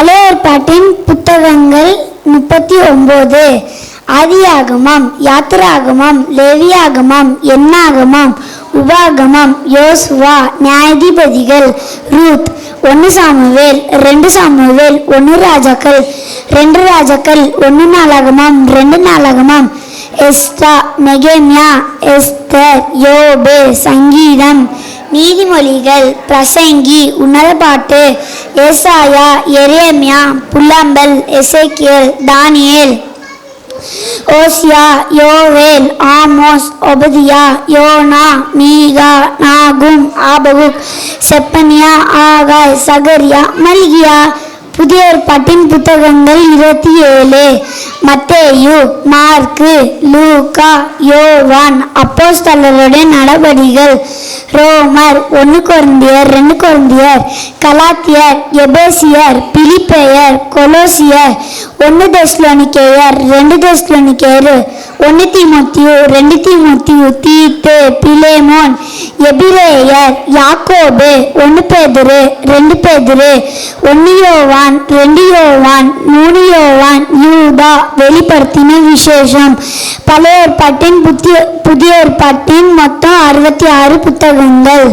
பழைய ஏற்பாட்டின் புத்தகங்கள் முப்பத்தி ஒம்பது ஆதியாகமம் யாத்திராகமம் லேவியாகமம் எண்ணாகமம் உபாகமம் யோசுவா நியாயாதிபதிகள் ரூத் ஒன்று சாமுவேல் ரெண்டு சாமுவேல் ஒன்று ராஜாக்கள் ரெண்டு ராஜாக்கள் ஒன்று நாளாகமம் ரெண்டு நாளாகமம். எஸ்தா நெகேமியா எஸ்தர் யோபு சங்கீதம் நீதிமொழிகள் பிரசங்கி உணரப்பாட்டு ஏசாயா எரேமியா புல்லாம்பல் எசேக்கியல் தானியேல் ஓசியா யோவேல் ஆமோஸ் ஒபதியா யோனா மீகா நாகும் ஆபகுக் செப்பனியா ஆகாய் சகரியா மல்கியா புதிய ஏற்பாட்டின் புத்தகங்கள் இருபத்தி ஏழு மத்தேயு மார்க்கு லூகா யோவான் அப்போஸ்தலருடைய நடபடிகள் ரோமர் ஒன்று குழந்தையர் ரெண்டு குழந்தையர் கலாத்தியர் எபேசியர் பிலிப்பேயர் கொலோசியர் ஒன்று தெஸ்லோனிக்கேயர் ரெண்டு தெஸ்லோனிக்கேயர் ஒன்று தீமோத்தியு ரெண்டு தீமோத்தியு தீத்து பிலேமோன் எபிரேயர் யாக்கோபு ஒன்று பேதுரு ரெண்டு பேதுரு ஒன்று யோவான் ரெண்டு யோவான் மூணு யோவான் ரூபா வெளிப்படுத்தின விசேஷம். பழைய ஏற்பாட்டின் புதிய புதிய ஏற்பாட்டின் மொத்தம் அறுபத்தி ஆறு புத்தகங்கள்.